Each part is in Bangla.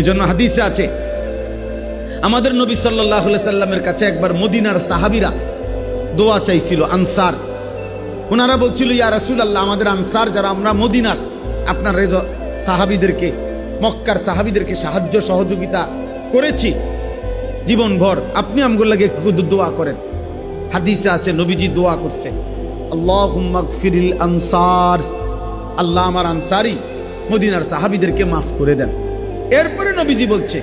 এজন্য হাদিসে আছে, আমাদের নবী সাল্লাহ সাল্লামের কাছে একবার মদিনার সাহাবিরা দোয়া চাইছিল, আনসার। ওনারা বলছিল, ইয়া রাসুল আল্লাহ আমাদের আনসার যারা, আমরা মদিনার আপনার রেজ সাহাবিদেরকে, মক্কার সাহাবিদেরকে সাহায্য সহযোগিতা করেছি। জীবনভর আপনি আমগুল্লাকে একটু দোয়া করেন। হাদিসে আছে, নবীজি দোয়া করছে আল্লাহ আনসার। আল্লাহ আমার আনসারি মদিনার সাহাবিদেরকে মাফ করে দেন। এরপরে নবীজি বলছে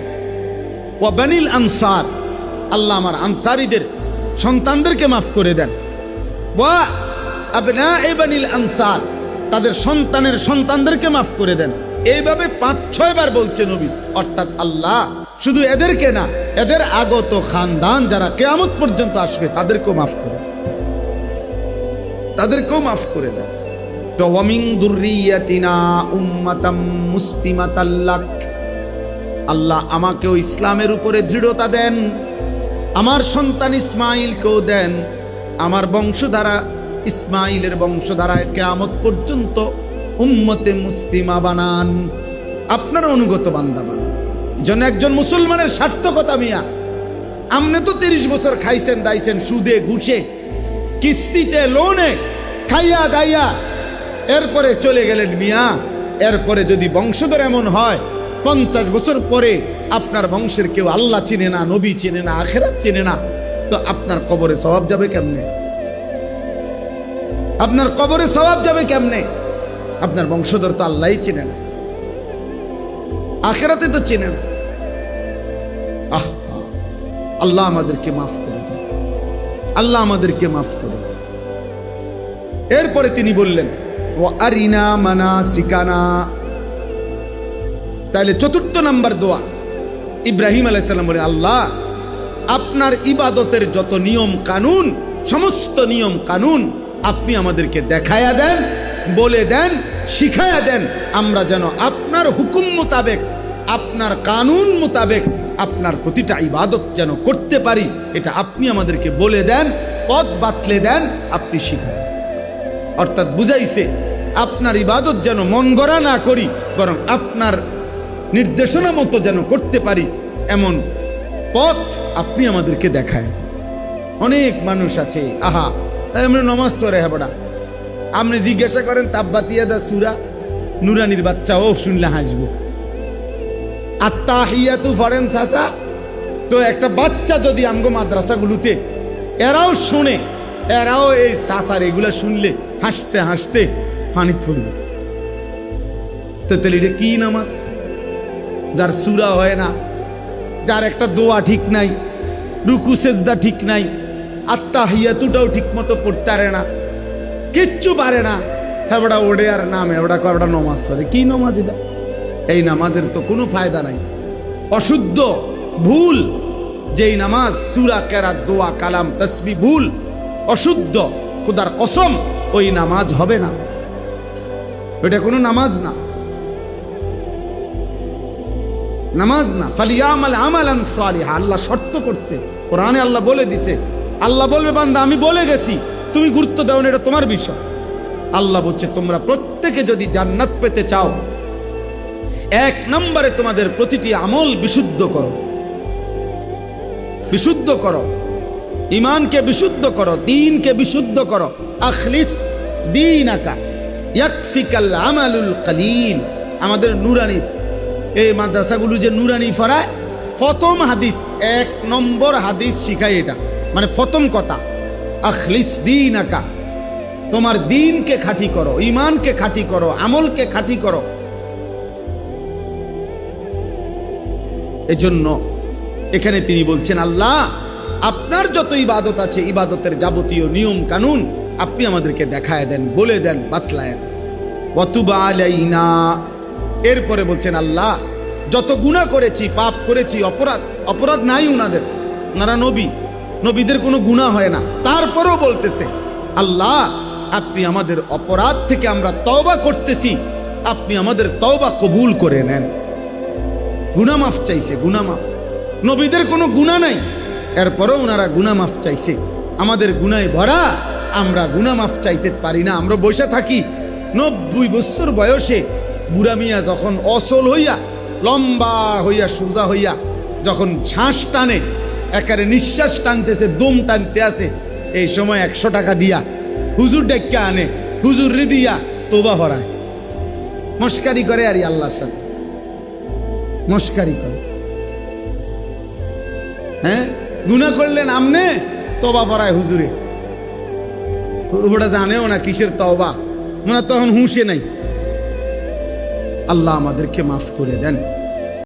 ওয়াবানিল আনসার, আল্লাহ আমার আনসারিদের সন্তানদেরকে মাফ করে দেন। ওয়া আনসার, তাদের সন্তানের সন্তানদেরকে মাফ করে দেন। এইভাবে পাঁচ, ছয় বার বলছে নবী। অর্থাৎ আল্লাহ শুধু এদেরকে না, এদের আগত খানদান যারা কেয়ামত পর্যন্ত আসবে, তাদেরকেও মাফ করে তাদেরকেও মাফ করে দেন। তো ওয়ামিং দুর্রিয়াতিনা উম্মাতাম মুসলিমাতাল্লাক আল্লাহ আমাকেও ইসলামের উপরে দৃঢ়তা দেন। আমার সন্তান ইসমাইলকেও দেন। আমার বংশধারা ইসমাইলের বংশধারায় কেয়ামত পর্যন্ত উম্মতে মুসলিমা বানান। আপনার অনুগত বান্দা বানান জন্য একজন মুসলমানের সার্থকতা মিয়া। আপনি তো তিরিশ বছর খাইছেন, দাইছেন, সুদে, ঘুষে, কিস্তিতে, লোনে, খাইয়া দাইয়া। এরপরে চলে গেলেন মিয়া। এরপরে যদি বংশধর এমন হয় পঞ্চাশ বছর পরে আপনার বংশের কেউ আল্লাহ চিনে না, নবী চিনে না, আখেরাত চিনে না, তো আপনার কবরে স্বভাব যাবে কেমনে? আপনার কবরে স্বভাব যাবে কেমনে? আপনার বংশধর তো আল্লাহই চিনে না। আখেরাতে তো চিনে না। আহ, আল্লাহ আমাদেরকে মাফ করে দেন। আল্লাহ আমাদেরকে মাফ করে দেন। এরপরে তিনি বললেন ও আরিনা মানা সিকানা তাহলে চতুর্থ নাম্বার দোয়া। ইব্রাহিম আলাইসাল্লাম বলে, আল্লাহ, আপনার ইবাদতের যত নিয়ম কানুন, সমস্ত নিয়ম কানুন আপনি আমাদেরকে দেখায়া দেন, বলে দেন, শিখায়া দেন। আমরা যেন আপনার হুকুম মোতাবেক, আপনার কানুন মোতাবেক আপনার প্রতিটা ইবাদত যেন করতে পারি, এটা আপনি আমাদেরকে বলে দেন, পথ বাতলে দেন, আপনি শিখান। অর্থাৎ বুঝাইছে, আপনার ইবাদত যেন মন গড়া না করি, বরং আপনার নির্দেশনা মতো যেন করতে পারি, এমন পথ আপনি আমাদেরকে দেখায় অনেক মানুষ আছে, আহা, আমরা নমাজ চরে হ্যাঁ আপনি জিজ্ঞাসা করেন, তাব্বাতিয়া দা সুরা? নুরানির বাচ্চা ও শুনলে হাসবো। আত্মা হিয়াতু ফরেন সাসা তো একটা বাচ্চা যদি আমগো মাদ্রাসাগুলোতে, এরাও শুনে, এরাও এই সাসার এগুলা শুনলে হাসতে হাসতে ফানিত ফুরবে তো তাহলে এটা কি নামাজ? যার সুরা হয় না, যার একটা দোয়া ঠিক নাই, রুকু, সেজদা ঠিক নাই আত্মা হিয়াতুটাও ঠিক মতো পড়তে পারে না, কিচ্ছু পারে না। হেবড়া ওড়ে আর নাম, হেবড়া কবড়া নমাজ পড়ে। কি নমাজ এটা? এই নামাজের তো কোনো ফায়দা নাই। অশুদ্ধ, ভুল, যেই নামাজ, সুরা কেরা দোয়া, কালাম, তসবি, ভুল, অশুদ্ধ, খুদার কসম, ওই নামাজ হবে না। ওইটা কোনো নামাজ না। নামাজ না, ফালিয়ামাল আমালান সালিহা, আল্লাহ শর্ত করছে। কোরআনে আল্লাহ বলে দিছে, আল্লাহ বলবে, বান্দা, আমি বলে গেছি, তুমি গুরুত্ব দাও না, এটা তোমার বিষয়। আল্লাহ বলছে, তোমরা প্রত্যেকে যদি জান্নাত পেতে চাও, এক নম্বরে তোমাদের প্রতিটি আমল বিশুদ্ধ করো। বিশুদ্ধ করো। ইমানকে বিশুদ্ধ করো, দিনকে বিশুদ্ধ করো। আখলিস দিন আকা, ইয়াকফিকাল আমালুল কালিল। আমাদের নুরানি এই মাদ্রাসাগুলো যে নুরানি ফরায়, প্রথম হাদিস, এক নম্বর হাদিস শিখায় এটা। মানে প্রথম কথা, আখলিস দিন আকা তোমার দিনকে খাঁটি করো ইমানকে খাঁটি করো, আমলকে খাঁটি করো। এজন্য এখানে তিনি বলছেন, আল্লাহ, আপনার যত ইবাদত আছে, ইবাদতের যাবতীয় নিয়ম কানুন আপনি আমাদেরকে দেখায় দেন, বলে দেন, বাতলায় দেন। ওয়াতুবা আলাইনা এরপরে বলছেন, আল্লাহ, যত গুনাহ করেছি, পাপ করেছি, অপরাধ অপরাধ নাই উনাদের। ওনারা নবী। নবীদের কোনো গুনাহ হয় না। তারপরেও বলতেছে, আল্লাহ, আপনি আমাদের অপরাধ থেকে আমরা তওবা করতেছি। আপনি আমাদের তওবা কবুল করে নেন। গুনা মাফ চাইছে গুনা মাফ। নবীদের কোনো গুণা নাই। এরপরও ওনারা গুনা মাফ চাইছে। আমাদের গুনায় ভরা, আমরা গুনা মাফ চাইতে পারি না। আমরা বসে থাকি। নব্বই বছর বয়সে বুড়া মিয়া যখন অসল হইয়া, লম্বা হইয়া, সোজা হইয়া যখন শ্বাস টানে একারে নিঃশ্বাস টানতেছে, দম টানতে আছে, এই সময় একশো টাকা দিয়া হুজুর ডেক্কা আনে হুজুর রে দিয়া তোবা ভরায়। মস্কারি করে আর আল্লাহর সাথে। মস্কারি করে। হ্যাঁ? গুণা করলেন আমনে? তবা ভরায় হুজুরে। ওটা জানেও না কিসের তবা ওনার তখন হুঁশে নাই। আল্লাহ আমাদেরকে মাফ করে দেন।